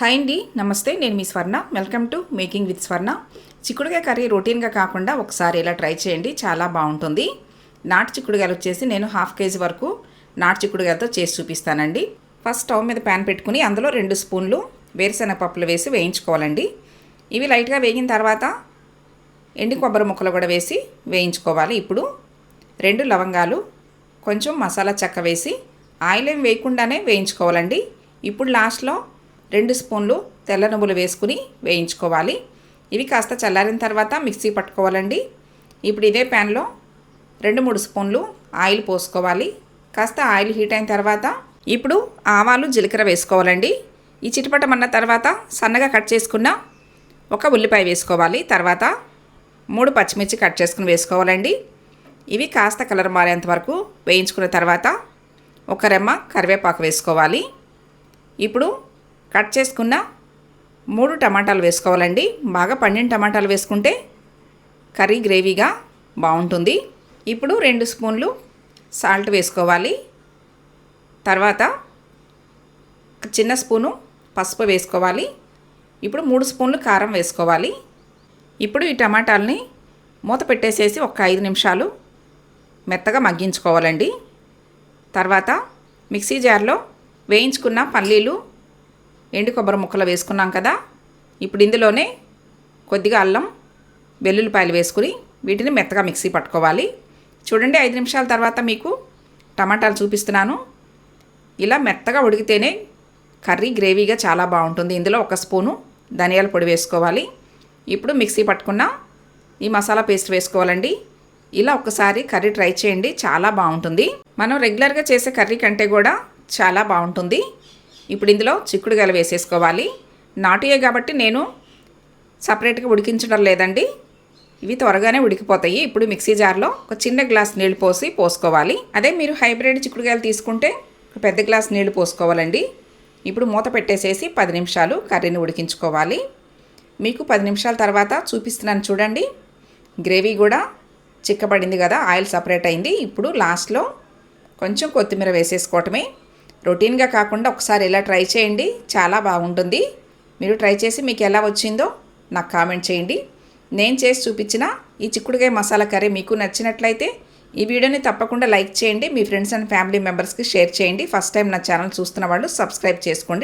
Hi అండి నమస్తే నేను మీ Swarna. Welcome to making with Swarna చిక్కుడుగాయ కర్రీ రొటీన్గా కాకుండా ఒకసారి ఇలా ట్రై చేయండి చాలా బాగుంటుంది. నాటు చిక్కుడుగాయలు వచ్చేసి నేను హాఫ్ కేజీ వరకు నాటు చిక్కుడుగాయలతో చేసి చూపిస్తానండి. ఫస్ట్ స్టవ్ మీద ప్యాన్ పెట్టుకుని అందులో రెండు స్పూన్లు వేరుశెనగ పప్పులు వేసి వేయించుకోవాలండి. ఇవి లైట్గా వేగిన తర్వాత ఎండి కొబ్బరి ముక్కలు కూడా వేసి వేయించుకోవాలి ఇప్పుడు. రెండు లవంగాలు కొంచెం మసాలా చెక్క వేసి ఆయిల్ ఏం వేయకుండానే వేయించుకోవాలండి. ఇప్పుడు లాస్ట్లో రెండు స్పూన్లు తెల్ల నువ్వులు వేసుకుని వేయించుకోవాలి. ఇవి కాస్త చల్లారిన తర్వాత మిక్సీ పట్టుకోవాలండి. ఇప్పుడు ఇదే ప్యాన్లో రెండు మూడు స్పూన్లు ఆయిల్ పోసుకోవాలి. కాస్త ఆయిల్ హీట్ అయిన తర్వాత ఇప్పుడు ఆవాలు జీలకర్ర వేసుకోవాలండి. ఈ చిటపటమన్న తర్వాత సన్నగా కట్ చేసుకున్న ఒక ఉల్లిపాయ వేసుకోవాలి. తర్వాత మూడు పచ్చిమిర్చి కట్ చేసుకుని వేసుకోవాలండి. ఇవి కాస్త కలర్ మారేంత వరకు వేయించుకున్న తర్వాత ఒక రెమ్మ కరివేపాకు వేసుకోవాలి. ఇప్పుడు కట్ చేసుకున్న మూడు టమాటాలు వేసుకోవాలండి. బాగా పండిన టమాటాలు వేసుకుంటే కర్రీ గ్రేవీగా బాగుంటుంది. ఇప్పుడు రెండు స్పూన్లు సాల్ట్ వేసుకోవాలి. తర్వాత చిన్న స్పూను పసుపు వేసుకోవాలి. ఇప్పుడు మూడు స్పూన్లు కారం వేసుకోవాలి. ఇప్పుడు ఈ టమాటాలని మూత పెట్టేసేసి ఒక ఐదు నిమిషాలు మెత్తగా మగ్గించుకోవాలండి. తర్వాత మిక్సీ జార్లో వేయించుకున్న పల్లీలు ఎండు కొబ్బరి ముక్కలు వేసుకున్నాం కదా? ఇప్పుడు ఇందులోనే కొద్దిగా అల్లం వెల్లుల్లిపాయలు వేసుకుని వీటిని మెత్తగా మిక్సీ పట్టుకోవాలి. చూడండి ఐదు నిమిషాల తర్వాత మీకు టమాటాలు చూపిస్తున్నాను. ఇలా మెత్తగా ఉడికితేనే కర్రీ గ్రేవీగా చాలా బాగుంటుంది. ఇందులో ఒక స్పూను ధనియాల పొడి వేసుకోవాలి. ఇప్పుడు మిక్సీ పట్టుకున్న ఈ మసాలా పేస్ట్ వేసుకోవాలండి. ఇలా ఒకసారి కర్రీ ట్రై చేయండి చాలా బాగుంటుంది. మనం రెగ్యులర్గా చేసే కర్రీ కంటే కూడా చాలా బాగుంటుంది. ఇప్పుడు ఇందులో చిక్కుడుగాయలు వేసేసుకోవాలి. నాటుయే కాబట్టి నేను సపరేట్గా ఉడికించడం లేదండి. ఇవి త్వరగానే ఉడికిపోతాయి. ఇప్పుడు మిక్సీ జార్లో ఒక చిన్న గ్లాస్ నీళ్ళు పోసి పోసుకోవాలి. అదే మీరు హైబ్రిడ్ చిక్కుడుగాయలు తీసుకుంటే ఒక పెద్ద గ్లాస్ నీళ్ళు పోసుకోవాలండి. ఇప్పుడు మూత పెట్టేసేసి పది నిమిషాలు కర్రీని ఉడికించుకోవాలి. మీకు పది నిమిషాల తర్వాత చూపిస్తున్నాను చూడండి. గ్రేవీ కూడా చిక్కబడింది కదా ఆయిల్ సపరేట్ అయింది. ఇప్పుడు లాస్ట్లో కొంచెం కొత్తిమీర వేసేసుకోవటమే. రొటీన్గా కాకుండా ఒకసారి ఇలా ట్రై చేయండి. చాలా బాగుంటుంది. మీరు ట్రై చేసి మీకు ఎలా వచ్చిందో నాకు కామెంట్ చేయండి. నేను చేసి చూపించిన ఈ చిక్కుడుకాయ మసాలా కర్రీ మీకు నచ్చినట్లయితే ఈ వీడియోని తప్పకుండా లైక్ చేయండి. మీ ఫ్రెండ్స్ అండ్ ఫ్యామిలీ మెంబర్స్కి షేర్ చేయండి. ఫస్ట్ టైం నా ఛానల్ చూస్తున్న వాళ్ళు సబ్స్క్రైబ్ చేసుకోండి.